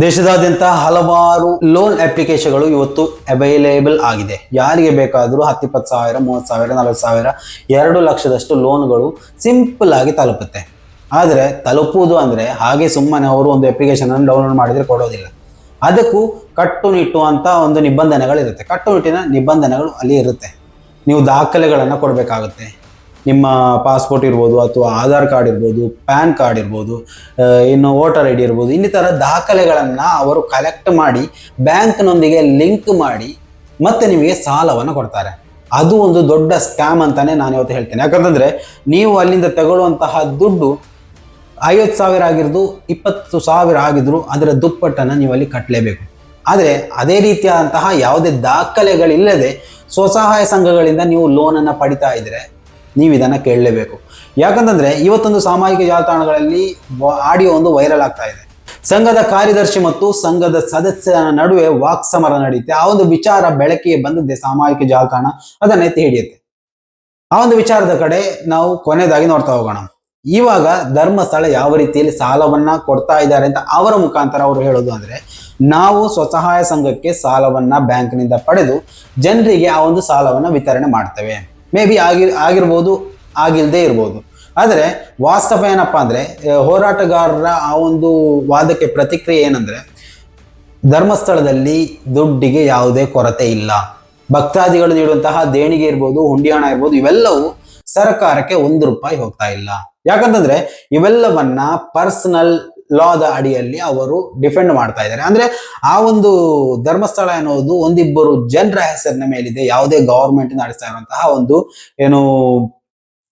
ದೇಶದಾದ್ಯಂತ ಹಲವಾರು ಲೋನ್ ಅಪ್ಲಿಕೇಶನ್ಗಳು ಇವತ್ತು ಅವೈಲೇಬಲ್ ಆಗಿದೆ. ಯಾರಿಗೆ ಬೇಕಾದರೂ ಹತ್ತಿಪ್ಪತ್ತು ಸಾವಿರ, ಮೂವತ್ತು ಸಾವಿರ, ನಲವತ್ತು ಸಾವಿರ, ಎರಡು ಲಕ್ಷದಷ್ಟು ಲೋನ್ಗಳು ಸಿಂಪಲ್ ಆಗಿ ತಲುಪುತ್ತೆ. ಆದರೆ ತಲುಪುವುದು ಅಂದರೆ ಹಾಗೆ ಸುಮ್ಮನೆ ಅವರು ಒಂದು ಅಪ್ಲಿಕೇಶನ್ ಅನ್ನು ಡೌನ್ಲೋಡ್ ಮಾಡಿದರೆ ಕೊಡೋದಿಲ್ಲ. ಅದಕ್ಕೂ ಕಟ್ಟುನಿಟ್ಟು ಅಂತ ಒಂದು ನಿಬಂಧನೆಗಳಿರುತ್ತೆ. ಕಟ್ಟುನಿಟ್ಟಿನ ನಿಬಂಧನೆಗಳು ಅಲ್ಲಿ ಇರುತ್ತೆ. ನೀವು ದಾಖಲೆಗಳನ್ನು ಕೊಡಬೇಕಾಗುತ್ತೆ. ನಿಮ್ಮ ಪಾಸ್ಪೋರ್ಟ್ ಇರ್ಬೋದು ಅಥವಾ ಆಧಾರ್ ಕಾರ್ಡ್ ಇರ್ಬೋದು ಪ್ಯಾನ್ ಕಾರ್ಡ್ ಇರ್ಬೋದು ಇನ್ನು ವೋಟರ್ ಐ ಡಿ ಇರ್ಬೋದು ಇನ್ನಿತರ ದಾಖಲೆಗಳನ್ನು ಅವರು ಕಲೆಕ್ಟ್ ಮಾಡಿ ಬ್ಯಾಂಕ್ನೊಂದಿಗೆ ಲಿಂಕ್ ಮಾಡಿ ಮತ್ತೆ ನಿಮಗೆ ಸಾಲವನ್ನು ಕೊಡ್ತಾರೆ. ಅದು ಒಂದು ದೊಡ್ಡ ಸ್ಕ್ಯಾಮ್ ಅಂತಲೇ ನಾನು ಇವತ್ತು ಹೇಳ್ತೇನೆ. ಯಾಕಂತಂದರೆ ನೀವು ಅಲ್ಲಿಂದ ತಗೊಳ್ಳುವಂತಹ ದುಡ್ಡು ಐವತ್ತು ಸಾವಿರ ಆಗಿರೋದು ಇಪ್ಪತ್ತು ಸಾವಿರ ಆಗಿದ್ರು ಅದರ ದುಪ್ಪಟ್ಟನ್ನು ನೀವು ಅಲ್ಲಿ ಕಟ್ಟಲೇಬೇಕು ಆದರೆ ಅದೇ ರೀತಿಯಾದಂತಹ ಯಾವುದೇ ದಾಖಲೆಗಳಿಲ್ಲದೆ ಸ್ವಸಹಾಯ ಸಂಘಗಳಿಂದ ನೀವು ಲೋನನ್ನು ಪಡಿತಾ ಇದ್ರೆ ನೀವು ಇದನ್ನು ಕೇಳಲೇಬೇಕು. ಯಾಕಂತಂದರೆ ಇವತ್ತೊಂದು ಸಾಮಾಜಿಕ ಜಾಲತಾಣಗಳಲ್ಲಿ ಆಡಿಯೋ ಒಂದು ವೈರಲ್ ಆಗ್ತಾ ಇದೆ. ಸಂಘದ ಕಾರ್ಯದರ್ಶಿ ಮತ್ತು ಸಂಘದ ಸದಸ್ಯರ ನಡುವೆ ವಾಕ್ಸಮರ ನಡೆಯುತ್ತೆ ಆ ಒಂದು ವಿಚಾರ ಬೆಳಕಿಗೆ ಬಂದದ್ದೇ ಸಾಮಾಜಿಕ ಜಾಲತಾಣ. ಅದನ್ನ ಎತ್ತಿ ಹಿಡಿಯುತ್ತೆ. ಆ ಒಂದು ವಿಚಾರದ ಕಡೆ ನಾವು ಕೊನೆಯದಾಗಿ ನೋಡ್ತಾ ಹೋಗೋಣ. ಇವಾಗ ಧರ್ಮಸ್ಥಳ ಯಾವ ರೀತಿಯಲ್ಲಿ ಸಾಲವನ್ನ ಕೊಡ್ತಾ ಇದ್ದಾರೆ ಅಂತ ಅವರ ಮುಖಾಂತರ ಅವರು ಹೇಳೋದು ಅಂದ್ರೆ, ನಾವು ಸ್ವಸಹಾಯ ಸಂಘಕ್ಕೆ ಸಾಲವನ್ನ ಬ್ಯಾಂಕ್ನಿಂದ ಪಡೆದು ಜನರಿಗೆ ಆ ಒಂದು ಸಾಲವನ್ನ ವಿತರಣೆ ಮಾಡ್ತೇವೆ. ಮೇ ಬಿ ಆಗಿ, ಆಗಿರ್ಬೋದು ಆಗಿಲ್ಲದೆ ಇರ್ಬೋದು. ಆದರೆ, ವಾಸ್ತವ ಏನಪ್ಪ ಅಂದರೆ ಹೋರಾಟಗಾರರ ಆ ಒಂದು ವಾದಕ್ಕೆ ಪ್ರತಿಕ್ರಿಯೆ ಏನಂದರೆ, ಧರ್ಮಸ್ಥಳದಲ್ಲಿ ದುಡ್ಡಿಗೆ ಯಾವುದೇ ಕೊರತೆ ಇಲ್ಲ. ಭಕ್ತಾದಿಗಳು ನೀಡುವಂತಹ ದೇಣಿಗೆ ಇರ್ಬೋದು ಹುಂಡಿ ಹಣ ಇರ್ಬೋದು, ಇವೆಲ್ಲವೂ ಸರ್ಕಾರಕ್ಕೆ ಒಂದು ರೂಪಾಯಿ ಹೋಗ್ತಾ ಇಲ್ಲ. ಯಾಕಂತಂದ್ರೆ, ಇವೆಲ್ಲವನ್ನ ಪರ್ಸನಲ್ ಲಾದ ಅಡಿಯಲ್ಲಿ ಅವರು ಡಿಫೆಂಡ್ ಮಾಡ್ತಾ ಇದ್ದಾರೆ. ಅಂದ್ರೆ ಆ ಒಂದು ಧರ್ಮಸ್ಥಳ ಅನ್ನೋದು ಒಂದಿಬ್ಬರು ಜನರ ಹೆಸರಿನ ಮೇಲಿದೆ. ಯಾವುದೇ ಗವರ್ಮೆಂಟ್ ನಡೆಸ್ತಾ ಇರುವಂತಹ ಒಂದು ಏನು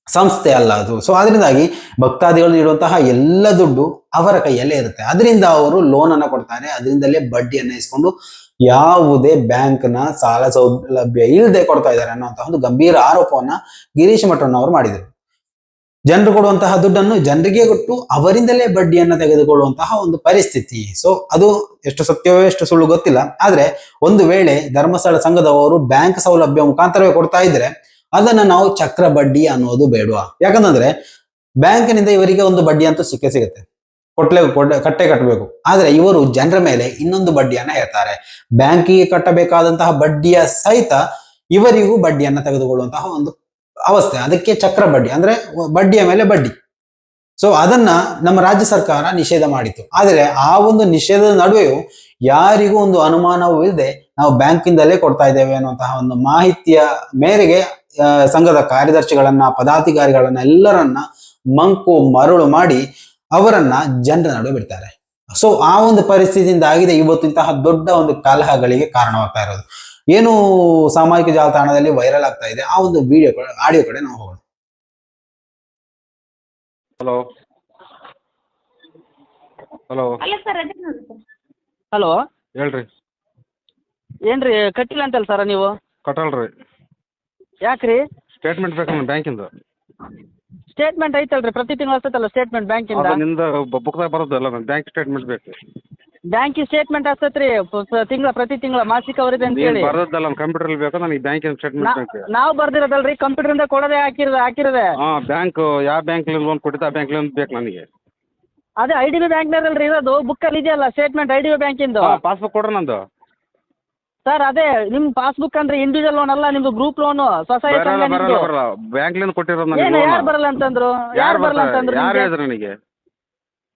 ಸಂಸ್ಥೆ ಅಲ್ಲ ಅದು. ಸೊ ಅದರಿಂದಾಗಿ ಭಕ್ತಾದಿಗಳು ನೀಡುವಂತಹ ಎಲ್ಲ ದುಡ್ಡು ಅವರ ಕೈಯಲ್ಲೇ ಇರುತ್ತೆ. ಅದರಿಂದ ಅವರು ಲೋನ್ ಅನ್ನ ಕೊಡ್ತಾರೆ. ಅದರಿಂದಲೇ ಬಡ್ಡಿಯನ್ನ ಇಸ್ಕೊಂಡು ಯಾವುದೇ ಬ್ಯಾಂಕ್ನ ಸಾಲ ಸೌಲಭ್ಯ ಇಲ್ಲದೆ ಕೊಡ್ತಾ ಇದ್ದಾರೆ ಅನ್ನುವಂತಹ ಒಂದು ಗಂಭೀರ ಆರೋಪವನ್ನ ಗಿರೀಶ್ ಮಠಣ್ಣವರು ಮಾಡಿದರು. ಜನರು ಕೊಡುವಂತಹ ದುಡ್ಡನ್ನು ಜನರಿಗೆ ಕೊಟ್ಟು ಅವರಿಂದಲೇ ಬಡ್ಡಿಯನ್ನು ತೆಗೆದುಕೊಳ್ಳುವಂತಹ ಒಂದು ಪರಿಸ್ಥಿತಿ. ಸೊ ಅದು ಎಷ್ಟು ಸತ್ಯವೋ ಎಷ್ಟು ಸುಳ್ಳು ಗೊತ್ತಿಲ್ಲ. ಆದ್ರೆ ಒಂದು ವೇಳೆ ಧರ್ಮಸ್ಥಳ ಸಂಘದವರು ಬ್ಯಾಂಕ್ ಸೌಲಭ್ಯ ಮುಖಾಂತರವೇ ಕೊಡ್ತಾ ಇದ್ರೆ ಅದನ್ನ ನಾವು ಚಕ್ರ ಬಡ್ಡಿ ಅನ್ನೋದು ಬೇಡವಾ. ಯಾಕಂತಂದ್ರೆ ಬ್ಯಾಂಕಿನಿಂದ ಇವರಿಗೆ ಒಂದು ಬಡ್ಡಿ ಅಂತೂ ಸಿಕ್ಕೇ ಸಿಗುತ್ತೆ. ಕೊಟ್ಲೆ ಕಟ್ಟೆ ಕಟ್ಟಬೇಕು ಆದ್ರೆ ಇವರು ಜನರ ಮೇಲೆ ಇನ್ನೊಂದು ಬಡ್ಡಿಯನ್ನ ಹೇಳ್ತಾರೆ. ಬ್ಯಾಂಕಿಗೆ ಕಟ್ಟಬೇಕಾದಂತಹ ಬಡ್ಡಿಯ ಸಹಿತ ಇವರಿಗೂ ಬಡ್ಡಿಯನ್ನ ತೆಗೆದುಕೊಳ್ಳುವಂತಹ ಒಂದು ಅವಸ್ಥೆ. ಅದಕ್ಕೆ ಚಕ್ರ ಬಡ್ಡಿ. ಅಂದ್ರೆ ಬಡ್ಡಿಯ ಮೇಲೆ ಬಡ್ಡಿ. ಸೊ ಅದನ್ನ ನಮ್ಮ ರಾಜ್ಯ ಸರ್ಕಾರ ನಿಷೇಧ ಮಾಡಿತು ಆದರೆ ಆ ಒಂದು ನಿಷೇಧದ ನಡುವೆಯೂ ಯಾರಿಗೂ ಒಂದು ಅನುಮಾನವೂ ಇಲ್ಲದೆ ನಾವು ಬ್ಯಾಂಕಿಂದಲೇ ಕೊಡ್ತಾ ಇದ್ದೇವೆ ಅನ್ನುವಂತಹ ಒಂದು ಮಾಹಿತಿಯ ಮೇರೆಗೆ ಸಂಘದ ಕಾರ್ಯದರ್ಶಿಗಳನ್ನ, ಪದಾಧಿಕಾರಿಗಳನ್ನ ಎಲ್ಲರನ್ನ ಮಂಕು ಮರಳು ಮಾಡಿ ಅವರನ್ನ ಜನರ ನಡುವೆ ಬಿಡ್ತಾರೆ. ಸೊ ಆ ಒಂದು ಪರಿಸ್ಥಿತಿಯಿಂದ ಆಗಿದೆ ಇವತ್ತು ಇಂತಹ ದೊಡ್ಡ ಒಂದು ಕಲಹಗಳಿಗೆ ಕಾರಣವಾಗ್ತಾ ಇರೋದು. ಏನು ಸಾಮಾಜಿಕ ಜಾಲತಾಣದಲ್ಲಿ ವೈರಲ್ ಆಗ್ತಾ ಇದೆ. ಆ ಒಂದು ವಿಡಿಯೋ ಆಡಿಯೋ ಕಡೆ ನಾವು ಹೋಗೋಣ. ಹಲೋ ಹಲೋ ಹಲೋ ಹೇಳ್ರಿ. ಏನ್ರಿ ಕಟ್ಟಿಲ್ಲ ಅಂತಲ್ಲ ಸರ ನೀವು? ಕಟ್ಟಲ್ರಿ. ಯಾಕ್ರಿ? ಸ್ಟೇಟ್ಮೆಂಟ್ ಬೇಕು ಬ್ಯಾಂಕಿಂದ. ಸ್ಟೇಟ್ಮೆಂಟ್ ಐತಲ್ರಿ ಪ್ರತಿ ತಿಂಗಳು ಹತ್ತಲ್ಲ ಸ್ಟೇಟ್ಮೆಂಟ್ ಬ್ಯಾಂಕಿಂದ? ನಿಮ್ದು ನಿಂದ ಬುಕ್ದಾಗ ಬರೋದು ಅಲ್ಲ ಬ್ಯಾಂಕ್ ಸ್ಟೇಟ್ಮೆಂಟ್ ಬೇಕು. ಬ್ಯಾಂಕಿಗೆ ಸ್ಟೇಟ್ಮೆಂಟ್ ಹತ್ತತ್ರಿ ತಿಂಗಳ ಪ್ರತಿ ತಿಂಗಳ ಮಾಸಿಕ ವರದಿ ಅಂತ ಹೇಳಿ. ಬರೋದಲ್ಲ ಕಂಪ್ಯೂಟರ್ ಬೇಕು? ನನಗೆ ಬ್ಯಾಂಕಿನ ಸ್ಟೇಟ್ಮೆಂಟ್ ಬೇಕು ನಾವು ಬರ್ದಿರೋದಲ್ರಿ ಕಂಪ್ಯೂಟರ್ ಕೊಡೋದೇ ಹಾಕಿರೋದು ಹಾಕಿರೋದೆ. ಹಾಂ ಬ್ಯಾಂಕ್ ಯಾವ ಬ್ಯಾಂಕ್ ಲೋನ್ ಕೊಟ್ಟಿದ್ದ ಆ ಬ್ಯಾಂಕ್ಲಿಂದ ಬೇಕು ನನಗೆ. ಅದೇ ಐ ಡಿ ಬಿ ಬ್ಯಾಂಕ್ನಲ್ರಿ ಇರೋದು ಬುಕ್ಕಲ್ಲಿ ಇದೆಯಲ್ಲ ಸ್ಟೇಟ್ಮೆಂಟ್ ಐ ಡಿ ಬಿ ಬ್ಯಾಂಕಿಂದು ಪಾಸ್ಬುಕ್ ಕೊಡ್ರಿ ನಂದು. ಸರ್ ಅದೇ ನಿಮ್ ಪಾಸ್ಬುಕ್ ಅಂದ್ರೆ ಇಂಡಿವಿಜುವಲ್ ಲೋನ್ ಅಲ್ಲ ನಿಮ್ದು ಗ್ರೂಪ್ ಲೋನ್ ಬರಲ್ಲ ಬ್ಯಾಂಕ್ಲಿಂದ ಕೊಟ್ಟಿರೋದು ಯಾರು ಬರಲ್ಲ ಅಂತಂದ್ರು? ಯಾರು ಬರಲ್ಲ ಅಂತಂದ್ರು ಯಾರು? ಹೇಳಿದ್ರು ನನಗೆ?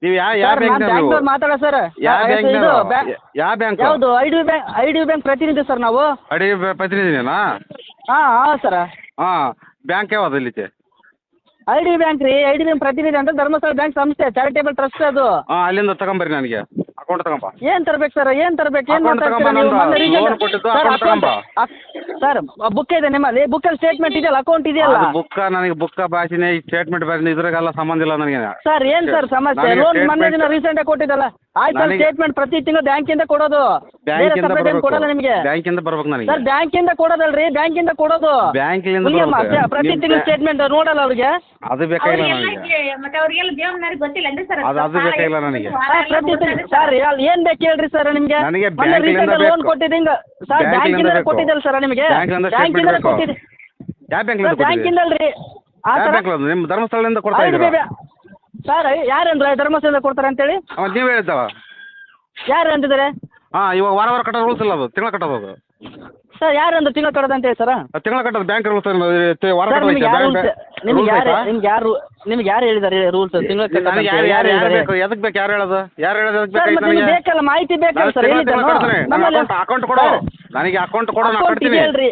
ನೀವು ಯಾವ ಯಾವ ಬ್ಯಾಂಕ್ ಮಾತಾಡ ಸರ್. ಯಾವ ಬ್ಯಾಂಕ್ ಯಾವ ಬ್ಯಾಂಕ್? ಯಾವುದು ID D bank ID D bank ಪ್ರತಿನಿಧಿ ಸರ್ ನಾವು. ಐಡಿ ಪ್ರತಿನಿಧಿನೇನಾ? ಹಾಂ ಹಾಂ ಸರ. ಹಾಂ ಬ್ಯಾಂಕ್ ಯಾವ್ದು ಇಲ್ಲಿಗೆ ಐ ಡಿ ಬ್ಯಾಂಕ್ ರೀ ಐ ಡಿ ಬ್ಯಾಂಕ್ ಪ್ರತಿನಿಧಿ ಅಂತ ಧರ್ಮಸ್ಥಳ ಬ್ಯಾಂಕ್ ಸಂಸ್ಥೆ ಚಾರಿಟೇಬಲ್ ಟ್ರಸ್ಟ್ ಅದು. ಹಾಂ ಅಲ್ಲಿಂದ ತಗೊಂಬರ್ರಿ ನನಗೆ. ಅಕೌಂಟ್ ತಗೊಂಬ. ಏನ್ ತರ್ಬೇಕು ಸರ್ ಏನ್ ತರ್ಬೇಕು ಏನ್ ಮಾತಾಡ್ತೀರಾ ನೀವು? ಕೊಟ್ಟಿದ್ದು account- ತಗೊಂಬಾ. ಸರ್ ಬುಕ್ ಇದೆ ನಿಮ್ಮಲ್ಲಿ ಬುಕ್ಕಲ್ಲಿ ಸ್ಟೇಟ್ಮೆಂಟ್ ಇದೆಯಲ್ಲ ಅಕೌಂಟ್ ಇದೆಯಲ್ಲ? ಅದು ಬುಕ್ಕ ನನಗೆ ಬುಕ್ಕ ಭಾಷೆನೇ ಈ ಸ್ಟೇಟ್ಮೆಂಟ್ ಬರೀ ಇದ್ರಾಗೆಲ್ಲ ಸಂಬಂಧ ಇಲ್ಲ ನನಗೆ. ಸರ್ ಏನು ಸರ್ ಸಮಸ್ಯೆ? ನನಗೆ ಲೋನ್ ಮೊನ್ನೆ ದಿನ ರೀಸೆಂಟ್ ಆಗಿ ಕೊಟ್ಟಿದ್ದಲ್ಲ. ಆಯ್ತು ಸರ್ ನನಗೆ- ಸ್ಟೇಟ್ಮೆಂಟ್ ಪ್ರತಿ ತಿಂಗಳು ಬ್ಯಾಂಕಿಂದ ಕೊಡೋದು. ಬೇರೆ ಬ್ಯಾಂಕಿಂದ separate ಏನ್ ಕೊಡಲ್ಲ ನಿಮಗೆ. ಬ್ಯಾಂಕಿಂದ ಬರ್ಬೇಕು ನನಗೆ. ಸರ್ ಬ್ಯಾಂಕಿಂದ ಕೊಡೋದಲ್ರಿ ಬ್ಯಾಂಕಿಂದ ಕೊಡೋದು. ಬ್ಯಾಂಕಿಂದ ಹುಲಿಯಮ್ಮ, ಬರ್ಬೇಕು. ಪ್ರತಿ ತಿಂಗಳು ಸ್ಟೇಟ್ಮೆಂಟ್ ನೋಡಲ್ಲ ಅವ್ರಿಗೆ? ಅದು ಬೇಕಾಗಿಲ್ಲ ಅವ್ರಿಗೆಲ್ಲ ನನಗೆ. ಗೆ- ಮತ್ತೆ ಅವ್ರಿಗೆಲ್ಲ ದೇವನವ್ರಿಗೆ ಗೊತ್ತಿಲ್ಲ ಸರ್ ಅದು- ಅದು ಬೇಕಾಗಿಲ್ಲ ನನಗೆ. ಪ್ರತಿ ತಿಂಗಳು ಸರ್ ಏನ್ ಬೇಕು ಹೇಳ್ರಿ ಸರ್ ನಿಮ್ಗೆ? ನನಗೆ ಮೊನ್ನೆ ಬ್ಯಾಂಕಿನಿಂದ recent ಆಗಿ ಲೋನ್ ಬೇಕು. ಕೊಟ್ಟಿದ್ದಿಂಗ. ಸರ್ ಬ್ಯಾಂಕಿಂದ ಬೇಕು. ಕೊಟ್ಟಿದ್ದಲ್ಲ ಸರ್ ನಿಮಗೆ? ಬ್ಯಾಂಕಿಂದ statement ಬೇಕು. ಕೊಟ್ಟಿದ್ದೆ ಯಾವ ಸರ್ ಆ ಯಾವ ಥರ ಬ್ಯಾಂಕ್ ನಿಮ್ಮ ಧರ್ಮಸ್ಥಳದಿಂದ ಕೊಡ್ತಾ ಐದು ಇದ್ದೀರಾ? ಬೇಬೆ ಸರ್ ಯಾರು ಅಂದ್ರೆ ಧರ್ಮಸ್ಥಳದಿಂದ ಕೊಡ್ತಾರೆ ಅಂತೇಳಿ? ಅವ ನೀವು ಹೇಳಿದ್ದವ. ಯಾರು ಅಂತಿದ್ದಾರೆ ಹಾಂ ಇವಾಗ ವಾರ ವಾರ ಕಟ್ಟೋದು ರೂಲ್ಸ್ ಇಲ್ಲ ಅದು. ತಿಂಗಳ ಕಟ್ಟೋದು ಅದು. ಸರ್ ಯಾರು ಅಂದ್ರೆ ತಿಂಗಳ ಕಟ್ಟೋದು ಅಂತ ಹೇಳಿ ಸರ್? ತಿಂಗಳ ಕಟ್ಟೋದು ಬ್ಯಾಂಕ್ ರೂಲ್ಸ್ ವಾರ ಸರ್ ನಿಮ್ಗೆ ಯಾರು ನಿಮಗೆ ಯಾರು ನಿಮ್ಗೆ ಯಾರು ನಿಮ್ಗೆ ಯಾರು ಹೇಳಿದ್ದಾರೆ ರೂಲ್ಸ್ ತಿಂಗಳ ನನಗೆ ಯಾರು ಯಾರು ಯಾರು ಬೇಕು? ಎದಕ್ಕೆ ಬೇಕು? ಯಾರು ಹೇಳೋದು? ಯಾರು ಹೇಳೋದು ಎದಕ್ಕೆ ಸರ್ ಮತ್ತೆ ನಿಮ್ಗೆ ಬೇಕಲ್ಲ? ಮಾಹಿತಿ ಬೇಕಲ್ಲ ಸರ್ ಹೇಳಿದ್ದೆ ನಮ್ಮಲ್ಲಿ ನನಗೆ ಅಕೌಂಟ್ ಕೊಡು. ನನಗೆ ಅಕೌಂಟ್ ಕೊಡು ನಾನು ಅಕೌಂಟ್ ಕಟ್ತೀನಿ. ಇದೆ ಅಲ್ರಿ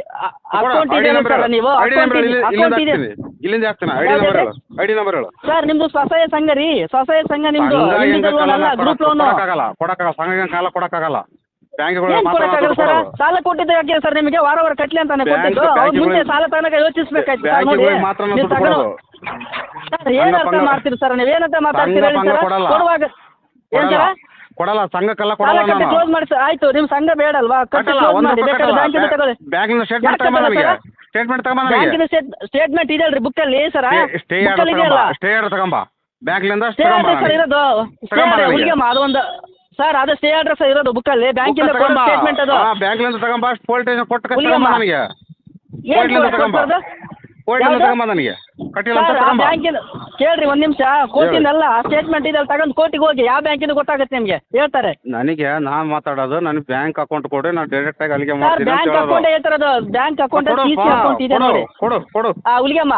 ಅಕೌಂಟ್ ಇದೆ ಸರ್ ನೀವು ಡಿ ನಂಬರ್ ಅಕೌಂಟ್ ಇಲ್ಲಿಂದ ಇದೆ. ಹಾಕ್ತೀನಿ. ಇಲ್ಲಿಂದ ಹಾಕ್ತಾನೆ ಐ ಡಿ ನಂಬರ್ ಹೇಳು. ಐ ಡಿ ನಂಬರ್ ಹೇಳು. ಸರ್ ನಿಮ್ದು ಸ್ವಸಹಾಯ ಸಂಘ ರೀ ಸ್ವಸಹಾಯ ಸಂಘ ನಿಮ್ದು ಇಂಡಿವಿಜುವಲ್ ಲೋನ್ ಅಲ್ಲ ಗ್ರೂಪ್ ಲೋನ್ ಕೊಡಕ್ಕಾಗಲ್ಲ ಕೊಡಕ್ಕಾಗಲ್ಲ ಸಂಘ ಕಾಲ ಕೊಡಕ್ಕಾಗಲ್ಲ. ಬ್ಯಾಂಕ್ಗಳು ಏನ್ ಮಾತ್ರ ಕೊಡಕ್ಕಾಗಲ್ಲ ಸರ್? ಸಾಲ ಕೊಟ್ಟಿದ್ದೆ ಯಾಕೆ ಸರ್ ನಿಮಗೆ ವಾರ ವಾರ ಕಟ್ಲಿ ಅಂತಾನೆ ಕೊಟ್ಟಿದ್ದು. ಅವ್ರು ಬ್ಯಾಂಕಿಗೆ ಸಾಲ ತನಕ ಯೋಚಿಸ್ಬೇಕಾಯ್ತು ಸರ್ ನೋಡಿ. ಮಾತ್ರ ದುಡ್ಡು ಕೊಡೋದು. ಸರ್ ಮಾಡ್ತೀರಿ ಸರ್ ನೀವು? ಏನಂತ ಮಾತಾಡ್ತೀರಿ ಸಂಘ ಹೇಳಿ ಸರ್ ಕೊಡಲ್ಲ. ಕೊಡುವಾಗ ಏನ್ ಕೊಡಲ್ಲ. ಸರ್? ಕೊಡಲ್ಲ ಸಂಘಕ್ಕೆಲ್ಲ ಕೊಡಲ್ಲ ನಾನು. ಕ್ಲೋಸ್ ಮಾಡಿ ಸರ್ ಆಯ್ತು ನಿಮ್ ಸಂಘ ಬೇಡಲ್ವಾ? ಕಟ್ಟಿ ಕಟ್ಟಲ್ಲ ಕ್ಲೋಸ್ ಒಂದು ಮಾಡಿ. ರೂಪಾಯಿ ಬೇಕಾದ್ರೆ ಬ್ಯಾಂಕಿಂದ ತಗೊಳ್ಳಿ. ಬ್ಯಾಂಕಿನ ಸ್ಟೇಟ್ಮೆಂಟ್ ಸ್ಟೇಟ್ಮೆಂಟ್ ತಗೊಂಬ ನನಗೆ. ಬ್ಯಾಂಕಿನ ಸ್ಟೇಟ್ಮೆಂಟ್ ಇದೆ ಅಲ್ರಿ ಬುಕ್ ಅಲ್ಲಿ ಸರ್. ಸ್ಟೇ ಅಲ್ಲಿ ಇದೆಯಲ್ಲ. ಸ್ಟೇ ಆರ್ಡರ್ ತಗೊಂಬ. ಬ್ಯಾಂಕ್ಲಿಂದ ಸ್ಟೇ ತಗೊಂಬ ಅಡ್ರೆಸ್ ನನಗೆ. ಇರೋದು. ಸ್ಟೇ ತಗೊಂಬ ನನಗೆ. ಅದೊಂದು ಸರ್ ಅದು ಸ್ಟೇ ಅಡ್ರೆಸ್ ಇರೋದು ಬುಕ್ ಅಲ್ಲಿ. ಬ್ಯಾಂಕಿಂದ ಕೊಡೋ ಸ್ಟೇಟ್ಮೆಂಟ್ ಅದು ಬ್ಯಾಂಕ್ಲಿಂದ ತಗೊಂಬ. ಪೋಲ್ ಸ್ಟೇಷನ್ ಕೊಟ್ಟು ಫೋಲ್ಟೇಜ್ ಹುಲಿಯಮ್ಮ. ತಗೊಂಬ ನನಗೆ. ಏನ್ ಕೋರ್ಟ್ಲಿಂದ ತಗೊಂಬ. ಕೊಡ್ಬಾರ್ದು? ಕೋರ್ಟ್ಲಿಂದ ಯಾವ್ದು? ತಗೊಂಬ ನನಗೆ. ಕಟ್ಟಿಲ್ಲ ಅಂತ ತಗೊಂಬ. ಬ್ಯಾಂಕಿನ ಕೇಳ್ರಿ ಒಂದ್ ನಿಮಿಷ. ಕೋರ್ಟಿಂದಲ್ಲ ಸ್ಟೇಟ್ಮೆಂಟ್ ಇದೆ ತಗೊಂಡು ಕೋರ್ಟಿಗೆ ಹೋಗಿ ಯಾವ ಬ್ಯಾಂಕಿನ ಗೊತ್ತಾಗುತ್ತೆ ನಿಮ್ಗೆ? ಹೇಳ್ತಾರೆ. ನನಗೆ ನಾನು ಮಾತಾಡೋದು ನನಗೆ ಬ್ಯಾಂಕ್ ಅಕೌಂಟ್ ಕೊಡಿ ನಾನು ಡೈರೆಕ್ಟ್ ಆಗಿ ಅಲ್ಲಿಗೆ ಸರ್ ಮಾಡ್ತೀನಿ ಅಂತ ಬ್ಯಾಂಕ್ ಹೇಳೋದು. ಅಕೌಂಟ್ ಹೇಳ್ತಾರದು. ಬ್ಯಾಂಕ್ ಅಕೌಂಟ್ ಕೊಡು ಸಿ ಸಿ ಅಕೌಂಟ್ ಇದೆ ಕೊಡು ನೋಡಿ. ಕೊಡು ಕೊಡು. ಆ ಹುಲಿಗಮ್ಮ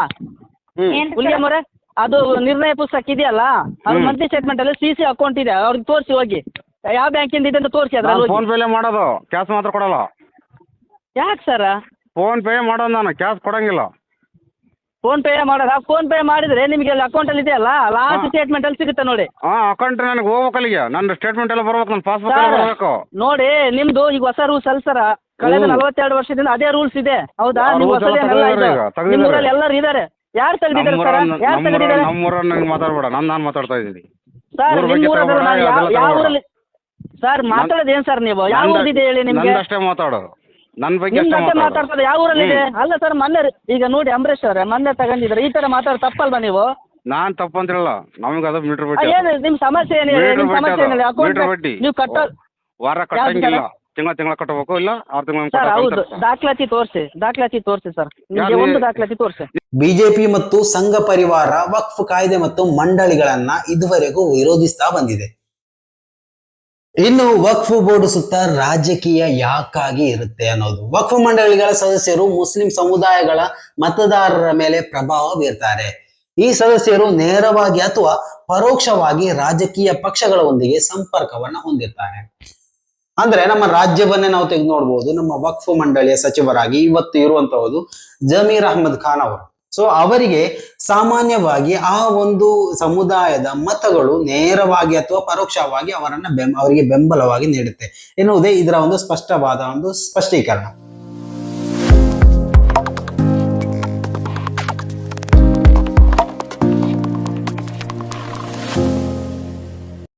ಹ್ಮ್. ಹುಲಿಗಮ್ಮವ್ರೆ ಅದು ನಿರ್ಣಯ ಪುಸ್ತಕ ಇದೆಯಲ್ಲ ಅದು ಹ್ಮ್. ಮಂತ್ಲಿ ಸ್ಟೇಟ್ಮೆಂಟ್ ಅಲ್ಲಿ ಸಿ ಸಿ ಅಕೌಂಟ್ ಇದೆ ಅವ್ರಿಗೆ ತೋರಿಸಿ ಹೋಗಿ. ಯಾವ ಬ್ಯಾಂಕಿಂದ ಇದೆ ಅಂತ ತೋರಿಸಿ ನಾನು ಅದ್ರಲ್ಲಿ ಫೋನ್ ಹೋಗಿ. ಪೇಲೆ ಮಾಡೋದು ಕ್ಯಾಶ್ ಮಾತ್ರ ಕೊಡಲ್ಲ. ಯಾಕೆ ಸರ್? ಫೋನ್ ಪೇ ಮಾಡೋದು ನಾನು ಕ್ಯಾಶ್ ಕೊಡಂಗಿಲ್ಲ. ಫೋನ್ ಪೇ ಮಾಡೋದ. ಫೋನ್ ಪೇ ಮಾಡಿದ್ರೆ ನಿಮಗೆ ಅಲ್ಲಿ ಅಕೌಂಟ್ ಅಲ್ಲಿ ಇದೆಯಲ್ಲ ಲಾಸ್ಟ್. ಸ್ಟೇಟ್ಮೆಂಟ್ ಅಲ್ಲಿ ಸಿಗುತ್ತೆ ನೋಡಿ. ಆ ಅಕೌಂಟ್ ನನಗೆ ಹೋಗ್ಬೇಕು ಅಲ್ಲಿಗೆ. ನನ್ನ ಸ್ಟೇಟ್ಮೆಂಟ್ ಎಲ್ಲ ಬರ್ಬೇಕು ನನ್ನ ಪಾಸ್ಬುಕ್ ಎಲ್ಲ ಸರ್ ಬರಬೇಕು. ನೋಡಿ ನಿಮ್ದು ಈಗ ಹೊಸ ರೂಲ್ಸ್ ಅಲ್ಲ ಸರ್ ಕಳೆದ. ನಲವತ್ತೆರಡು ವರ್ಷದಿಂದ ಅದೇ ರೂಲ್ಸ್ ಇದೆ. ಹೌದಾ? ನಿಮ್ಮ ನೀವು rules ಇದೆ? ಹೊಸದೇನಲ್ಲ. ನಿಮ್ಮೂರಲ್ಲಿ ಎಲ್ಲರೂ ಇದ್ದಾರೆ ಯಾರು ತೆಗ್ದಿದ್ದಾರೆ ಸರ್ ಯಾರು ತೆಗ್ದಿದ್ದಾರೆ? ನಮ್ಮೂರ ನಂಗೆ ಮಾತಾಡ್ಬೇಡ. ನಾನು ನಾನು ಮಾತಾಡ್ತಾ ಇದ್ದೀನಿ. ಸರ್ ಊರ್ ನಿಮ್ಮ ಊರಲ್ಲಿ ಯಾವ. ಊರಲ್ಲಿ ಸರ್ ಮಾತಾಡೋದು ಏನು ಸರ್ ನೀವು? ಯಾವ ಊರಿದೆ ಹೇಳಿ ನಿಮಗೆ? ಅಷ್ಟೇ ಮಾತಾಡೋದು. ನನ್ನ ಬಗ್ಗೆ ನಿಮ್ ಅಷ್ಟೇ ಮಾತಾಡ್ತದೆ ಯಾವ ಊರಲ್ಲಿದೆ ಅಲ್ಲ ಸರ್ ಮೊನ್ನೆ ಈಗ ನೋಡಿ ಅಂಬರೀಶ್ ಅವರೇ ಮೊನ್ನೆ ತಗೊಂಡಿದ್ದಾರೆ ಈ ತರ ಮಾತಾಡ ತಪ್ಪಲ್ವಾ ನೀವು? ನಾನು ತಪ್ಪು ಅಂತಿರಲ್ಲ ನಮಗೆ ಅದು ಮೀಟರ್ ಆ, ಬಡ್ಡಿ ಏನು ನಿಮ್ ಸಮಸ್ಯೆ ಏನಿದೆ? ಮೀಟರ್ ನಿಮ್ ಬಡ್ಡಿ ಸಮಸ್ಯೆ ಅದು. ಏನಿಲ್ಲ ಅಕೌಂಟ್ ಮೀಟರ್ ಬಡ್ಡಿ. ನೀವು ಕಟ್ಟೋ ವಾರ ಕಟ್ಟಂಗಿಲ್ಲ. ತಿಂಗಳ ತಿಂಗಳ ಕಟ್ಟಬೇಕು ಇಲ್ಲ ಆರು ತಿಂಗಳ ಸರ್ ಹೌದು. ದಾಖಲಾತಿ ತೋರಿಸಿ ದಾಖಲಾತಿ ತೋರಿಸಿ ಸರ್. ನಿಮಗೆ? ಒಂದು ದಾಖಲಾತಿ ತೋರಿಸಿ. ಬಿಜೆಪಿ ಮತ್ತು ಸಂಘ ಪರಿವಾರ ವಕ್ಫ್ ಕಾಯ್ದೆ ಮತ್ತು ಮಂಡಳಿಗಳನ್ನ ಇದುವರೆಗೂ ವಿರೋಧಿಸ್ತಾ ಬಂದಿದೆ. ಇನ್ನು ವಕ್ಫ್ ಬೋರ್ಡ್ ಸುತ್ತ ರಾಜಕೀಯ ಯಾಕಾಗಿ ಇರುತ್ತೆ ಅನ್ನೋದು. ವಕ್ಫ್ ಮಂಡಳಿಗಳ ಸದಸ್ಯರು ಮುಸ್ಲಿಂ ಸಮುದಾಯಗಳ ಮತದಾರರ ಮೇಲೆ ಪ್ರಭಾವ ಬೀರ್ತಾರೆ. ಈ ಸದಸ್ಯರು ನೇರವಾಗಿ ಅಥವಾ ಪರೋಕ್ಷವಾಗಿ ರಾಜಕೀಯ ಪಕ್ಷಗಳೊಂದಿಗೆ ಸಂಪರ್ಕವನ್ನ ಹೊಂದಿರ್ತಾರೆ. ಅಂದ್ರೆ ನಮ್ಮ ರಾಜ್ಯವನ್ನೇ ನಾವು ತೆಗೆದು ನೋಡ್ಬೋದು. ನಮ್ಮ ವಕ್ಫ್ ಮಂಡಳಿಯ ಸಚಿವರಾಗಿ ಇವತ್ತು ಇರುವಂತಹದ್ದು ಜಮೀರ್ ಅಹಮದ್ ಖಾನ್ ಅವರು. ಸೊ ಅವರಿಗೆ ಸಾಮಾನ್ಯವಾಗಿ ಆ ಒಂದು ಸಮುದಾಯದ ಮತಗಳು ನೇರವಾಗಿ ಅಥವಾ ಪರೋಕ್ಷವಾಗಿ ಅವರನ್ನ ಬೆಂ, ಅವರಿಗೆ ಬೆಂಬಲವಾಗಿ ನೀಡುತ್ತೆ ಎನ್ನುವುದೇ ಇದರ ಒಂದು ಸ್ಪಷ್ಟವಾದ ಒಂದು ಸ್ಪಷ್ಟೀಕರಣ.